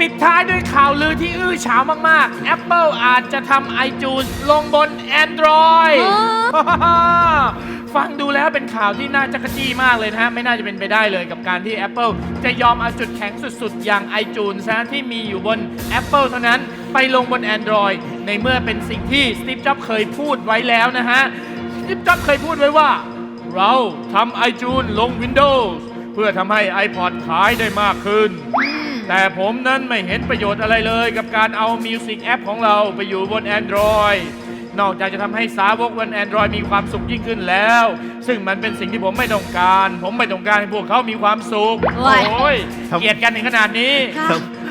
ปิดท้ายด้วยข่าวลือที่อื้อฉาวมาก ๆ Apple อาจจะทำ iTunes ลงบน Android ฟังดูแล้วเป็นข่าวที่น่าจะกระจี้มากเลยนะฮะ ไม่น่าจะเป็นไปได้เลยกับการที่ Apple จะยอมเอาจุดแข็งสุด ๆ อย่าง iTunes นะที่มีอยู่บน Apple เท่านั้นไปลงบน Android ในเมื่อเป็นสิ่งที่ Steve Jobs เคยพูดไว้แล้วนะฮะ Steve Jobs เคยพูดไว้ว่า เราทำ iTunes ลง Windows เพื่อทำให้ iPod ขายได้มากขึ้น แต่ผมนั้นไม่เห็นประโยชน์อะไรเลยกับการเอา Music App ของเราไปอยู่บน Android นอกจากจะทำให้สาวกบน Android มีความสุขยิ่งขึ้นแล้ว ซึ่งมันเป็นสิ่งที่ผมไม่ต้องการ ผมไม่ต้องการให้พวกเขามีความสุข โอ้ย โอ้ย เกลียดกันถึงขนาดนี้ ค่ะ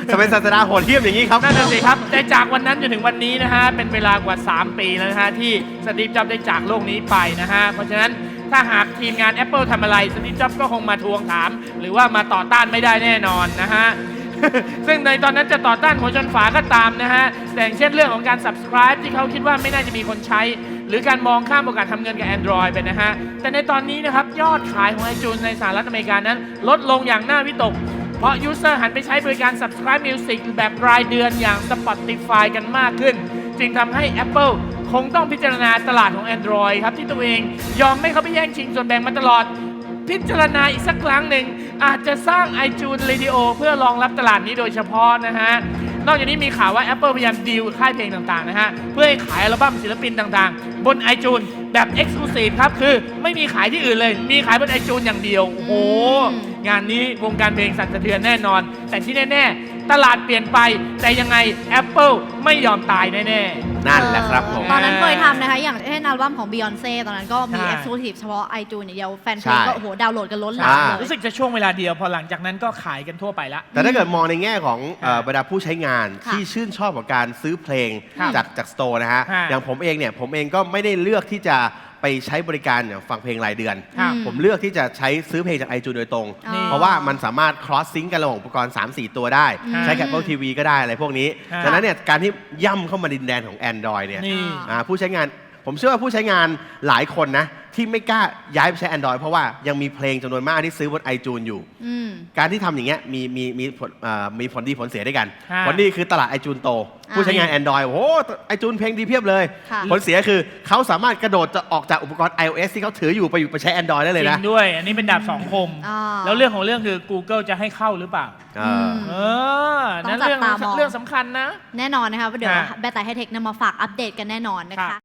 จะเป็นศาสนาโหดเหี้ยมอย่างนี้ครับ นั่นน่ะสิครับ แต่จากวันนั้นจนถึงวันนี้นะฮะ เป็นเวลากว่า 3 ปีแล้วนะฮะ ที่สตีฟจ็อบส์ได้จากโลกนี้ไปนะฮะ เพราะฉะนั้นถ้าหากทีมงาน Apple ทำอะไรสตีฟจ็อบส์ก็คงมาทวงถาม หรือว่ามาต่อต้านไม่ได้แน่นอนนะฮะ ซึ่งในตอนนั้นจะต่อต้านหัวชนฝาก็ตามนะฮะ แต่อย่างเช่นเรื่องของการ subscribe ที่เขาคิดว่าไม่น่าจะมีคนใช้ หรือการมองข้ามโอกาสทำเงินกับ Android ไปนะฮะ แต่ในตอนนี้นะครับ ยอดขายของ iTunes ในสหรัฐอเมริกานั้น ลดลงอย่างน่าวิตก เพราะยูเซอร์หันไปใช้บริการ subscribe music แบบรายเดือนอย่าง Spotify กันมากขึ้น จึงทำให้ Apple คงต้องพิจารณาตลาดของ Android ครับที่ตัวเองยอมไม่เข้าไปแย่งชิงส่วนแบ่งมาตลอด พิจารณาอีกสักครั้งหนึ่ง อาจจะสร้าง iTunes Radio เพื่อรองรับตลาดนี้โดยเฉพาะนะฮะ นอกจากนี้มีข่าวว่า Apple พยายามดีลกับค่ายเพลงต่างๆนะฮะ เพื่อให้ขายอัลบั้มศิลปินต่างๆ บน iTunes แบบ Exclusive ครับ คือไม่มีขายที่อื่นเลย มีขายบน iTunes อย่างเดียว โอ้โห งานนี้วงการเพลงสั่นสะเทือนแน่นอน แต่ที่แน่ ๆ ตลาดเปลี่ยนไปแต่ยังไง Apple ไม่ยอมตายแน่ๆ นั่นแหละครับผม ตอนนั้นเคยทำนะคะ อย่างเช่นอัลบั้มของ Beyonce ตอนนั้นก็มี ใช่ Exclusive เฉพาะ iTunes อย่างเดียวแฟนเพลงใช่ก็โอ้โหดาวน์โหลดกันล้นหลาใช่มเลยรู้สึกจะช่วงเวลาเดียวพอหลังจากนั้นก็ขายกันทั่วไปละ แต่ถ้าเกิดมองในแง่ของเอ่อค่ะบรรดาผู้ใช้งานค่ะที่ชื่นชอบกับการซื้อเพลงครับจากจากสโตร์นะฮะค่ะอย่างผมเองเนี่ย ผมเองก็ไม่ได้เลือกที่จะ ไปใช้บริการอย่างฟังเพลงรายเดือน ครับผมเลือกที่จะใช้ซื้อเพลงจาก iTunes โดยตรง อ๋อ เพราะว่ามันสามารถ cross sync กันระหว่างอุปกรณ์ 3-4 ตัวได้ อืม ใช้กับ Apple TV ก็ได้อะไรพวกนี้ค่ะดังนั้นเนี่ยการที่ย่ำเข้ามาดินแดนของ Android เนี่ยนี่ อ่าผู้ใช้งานผมเชื่อว่าผู้ใช้งานหลายคนนะ ที่ไม่กล้าย้ายไปใช้ Android เพราะว่ายังมีเพลงจำนวนมากที่ซื้อบน iTunes อยู่ อืม การที่ทำอย่างเงี้ยมีมีมีผลเอ่อมีผลดีผลเสียด้วยกัน ค่ะ ผลดีคือตลาด iTunes โตอ่าผู้ใช้งาน Android โอ้โห iTunes เพลงดีเพียบเลย ค่ะ ผลเสียคือเขาสามารถกระโดดจะออกจากอุปกรณ์ iOS ที่เขาถืออยู่ไปอยู่ไปใช้ Android ได้เลยจรินะงด้วย อันนี้เป็นดาบสองคม อ่า แล้วเรื่องของเรื่องคือ Google จะให้เข้าหรือเปล่า เออเออต้นั่องนจับเรื่องตามอง เรื่องสำคัญนะ แน่นอนนะคะว่าเดี๋ยวค่ะ แบตไตไฮเทคนำมาฝากอัปเดตกันแน่นอนนะคะค่ะ